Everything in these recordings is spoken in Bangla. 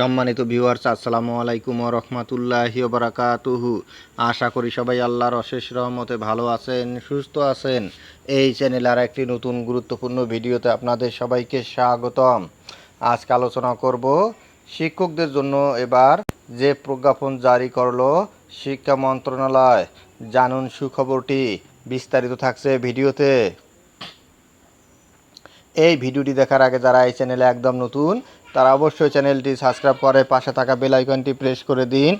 সম্মানিত ভিউয়ার্স আসসালামু আলাইকুম রহমতুল্লাহি বারাকাতুহু। আশা করি সবাই আল্লাহর অশেষ রহমতে ভালো আছেন, সুস্থ আছেন। এই চ্যানেলে আর একটি নতুন গুরুত্বপূর্ণ ভিডিওতে আপনাদের সবাইকে স্বাগতম। আজকে আলোচনা করব শিক্ষকদের জন্য এবার যে প্রজ্ঞাপন জারি করল শিক্ষা মন্ত্রণালয়। জানুন সুখবরটি। বিস্তারিত থাকছে ভিডিওতে। এই ভিডিওটি দেখার আগে যারা এই চ্যানেলে একদম নতুন, তারা অবশ্যই চ্যানেলটি সাবস্ক্রাইব করে পাশে থাকা বেল আইকনটি প্রেস করে দিন।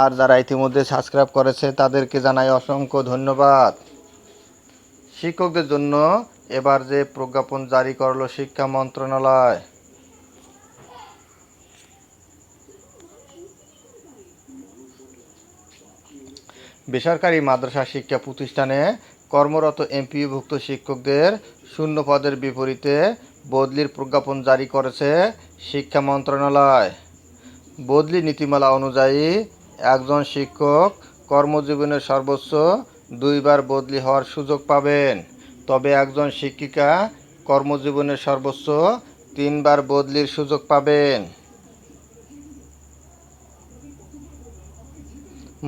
আর যারা ইতিমধ্যে সাবস্ক্রাইব করেছে, তাদেরকে জানাই অসংখ্য ধন্যবাদ। শিক্ষকদের জন্য এবার যে প্রজ্ঞাপন জারি করল শিক্ষা মন্ত্রণালয়। বেসরকারি মাদ্রাসা শিক্ষা প্রতিষ্ঠানে কর্মরত এমপিভুক্ত শিক্ষকদের শূন্য পদের বিপরীতে বদলির প্রজ্ঞাপন জারি করেছে শিক্ষা মন্ত্রণালয়। বদলি নীতিমালা অনুযায়ী একজন শিক্ষক কর্মজীবনের সর্বোচ্চ দুইবার বদলি হওয়ার সুযোগ পাবেন। তবে একজন শিক্ষিকা কর্মজীবনের সর্বোচ্চ তিনবার বদলির সুযোগ পাবেন।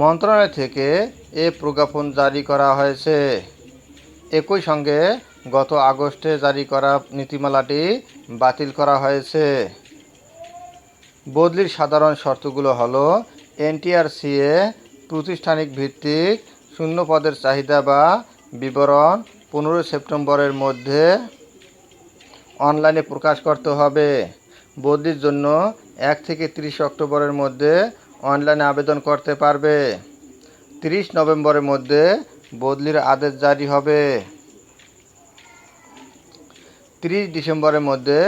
মন্ত্রণালয় থেকে এ প্রজ্ঞাপন জারি করা হয়েছে। একই সঙ্গে গত আগস্টে জারি করা নীতিমালাটি বাতিল করা হয়েছে। বদলির সাধারণ শর্তগুলো হলো এনটিআরসিএ প্রতিষ্ঠানিক ভিত্তিক শূন্য পদের চাহিদা বা বিবরণ পনেরোই সেপ্টেম্বরের মধ্যে অনলাইনে প্রকাশ করতে হবে। বদলির জন্য এক থেকে তিরিশ অক্টোবরের মধ্যে অনলাইনে আবেদন করতে পারবে। তিরিশ নভেম্বরের মধ্যে বদলির আদেশ জারি হবে। তিরিশ ডিসেম্বরের মধ্যে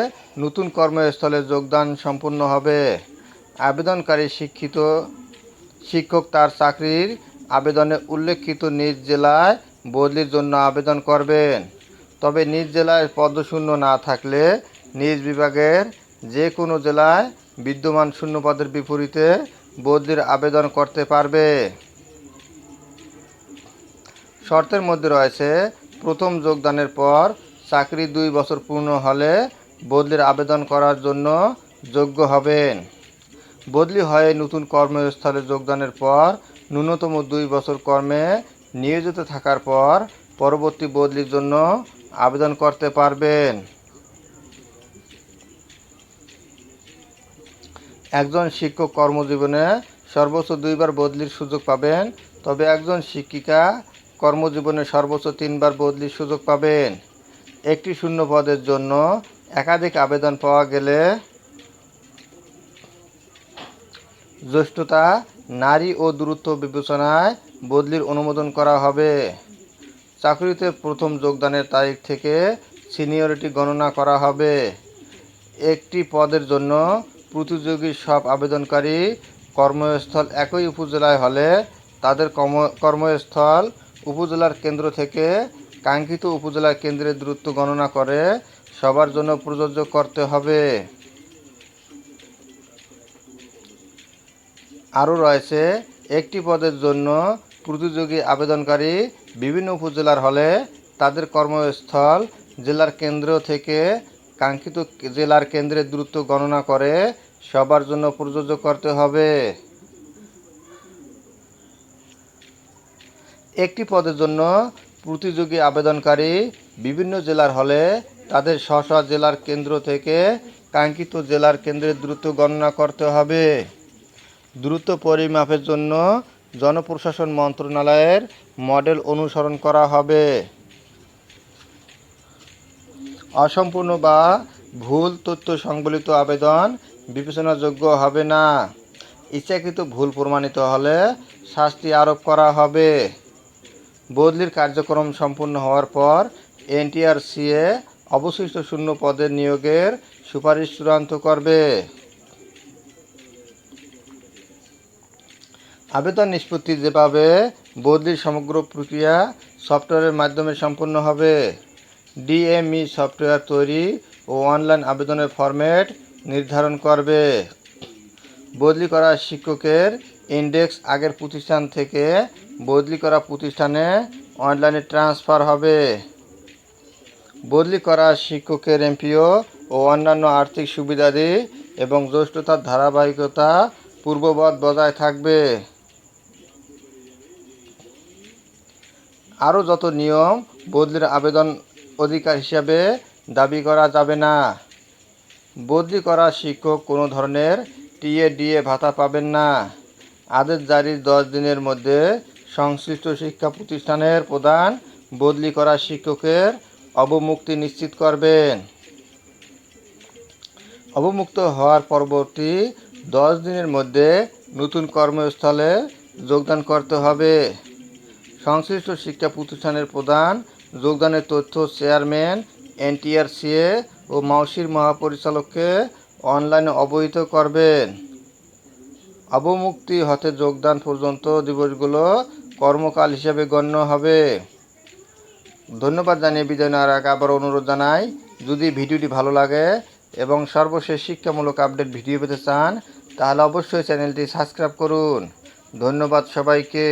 নতুন কর্মস্থলে যোগদান সম্পূর্ণ হবে। আবেদনকারী শিক্ষিত শিক্ষক তার চাকরির আবেদনে উল্লেখিত নিজ জেলায় বদলির জন্য আবেদন করবেন। তবে নিজ জেলায় পদশূন্য না থাকলে নিজ বিভাগের যে কোনো জেলায় বিদ্যমান শূন্য পদের বিপরীতে বদলির আবেদন করতে পারবে। শর্তের মধ্যে রয়েছে, প্রথম যোগদানের পর চাকরি দুই বছর পূর্ণ হলে বদলির আবেদন করার জন্য যোগ্য হবেন। বদলি হয়ে নতুন কর্মস্থলে যোগদানের পর ন্যূনতম দুই বছর কর্মে নিয়োজিত থাকার পর পরবর্তী বদলির জন্য আবেদন করতে পারবেন। একজন শিক্ষক কর্মজীবনে সর্বোচ্চ দুইবার বদলির সুযোগ পাবেন, তবে একজন শিক্ষিকা কর্মজীবনে সর্বোচ্চ তিনবার বদলির সুযোগ পাবেন। একটি শূন্য পদের জন্য একাধিক আবেদন পাওয়া গেলে জ্যেষ্ঠতা, নারী ও দূরত্ব বিবেচনায় বদলির অনুমোদন করা হবে। চাকরিতে প্রথম যোগদানের তারিখ থেকে সিনিয়রিটি গণনা করা হবে। একটি পদের জন্য প্রতিযোগী সব আবেদনকারী কর্মস্থল একই উপজেলায় হলে তাদের কর্ম, কর্মস্থল উপজেলার কেন্দ্র থেকে কাঙ্ক্ষিত উপজেলার কেন্দ্রের দূরত্ব গণনা করে সবার জন্য প্রযোজ্য করতে হবে। আরও রয়েছে, একটি পদের জন্য প্রতিযোগী আবেদনকারী বিভিন্ন উপজেলার হলে তাদের কর্মস্থল জেলার কেন্দ্র থেকে কাঙ্ক্ষিত জেলার কেন্দ্রের দূরত্ব গণনা করে সবার জন্য প্রযোজ্য করতে হবে। একটি পদের জন্য প্রতিযোগী আবেদনকারী বিভিন্ন জেলার হলে তাদের স্ব স্ব জেলার কেন্দ্র থেকে কাঙ্ক্ষিত জেলার কেন্দ্রের দ্রুত গণনা করতে হবে। দ্রুত পরিমাপের জন্য জনপ্রশাসন মন্ত্রণালয়ের মডেল অনুসরণ করা হবে। অসম্পূর্ণ বা ভুল তথ্য সংবলিত আবেদন বিবেচনাযোগ্য হবে না। ইচ্ছাকৃত ভুল প্রমাণিত হলে শাস্তি আরোপ করা হবে। বদলির কার্যক্রম সম্পূর্ণ হওয়ার পর এনটিআরসিএ অবশিষ্ট শূন্য পদের নিয়োগের সুপারিশ চূড়ান্ত করবে। আবেদন নিষ্পত্তি যেভাবে বদলির সমগ্র প্রক্রিয়া সফটওয়্যারের মাধ্যমে সম্পন্ন হবে, ডিএমই সফটওয়্যার তৈরি ও অনলাইন আবেদনের ফরম্যাট নির্ধারণ করবে। বদলি করা শিক্ষকের ইন্ডেক্স আগের প্রতিষ্ঠান থেকে বদলি করা প্রতিষ্ঠানে অনলাইনে ট্রান্সফার হবে। বদলি করা শিক্ষকের এমপিও ও অন্যান্য আর্থিক সুবিধাদি এবং জ্যৈষ্ঠতার ধারাবাহিকতা পূর্ববৎ বজায় থাকবে। আরও যত নিয়ম বদলির আবেদন অধিকার হিসাবে দাবি করা যাবে না। বদলি করা শিক্ষক কোনো ধরনের টিএ ডিএ ভাতা পাবেন না। আদেশ জারির দশ দিনের মধ্যে সংশ্লিষ্ট শিক্ষা প্রতিষ্ঠানের প্রধান বদলি করা শিক্ষকের অবমুক্তি নিশ্চিত করবেন। অবমুক্ত হওয়ার পরবর্তী দশ দিনের মধ্যে নতুন কর্মস্থলে যোগদান করতে হবে। সংশ্লিষ্ট শিক্ষা প্রতিষ্ঠানের প্রধান যোগদানের তথ্য চেয়ারম্যান, এনটিআরসিএ ও মাউসির মহাপরিচালককে অনলাইনে অবহিত করবেন। অবমুক্তি হতে যোগদান পর্যন্ত দিবসগুলো কর্মকাল হিসেবে গণ্য হবে। ধন্যবাদ জানিয়ে বিদায় নেওয়ার আগে আবার অনুরোধ জানাই, যদি ভিডিওটি ভালো লাগে এবং সর্বশেষ শিক্ষামূলক আপডেট ভিডিও পেতে চান, তাহলে অবশ্যই চ্যানেলটি সাবস্ক্রাইব করুন। ধন্যবাদ সবাইকে।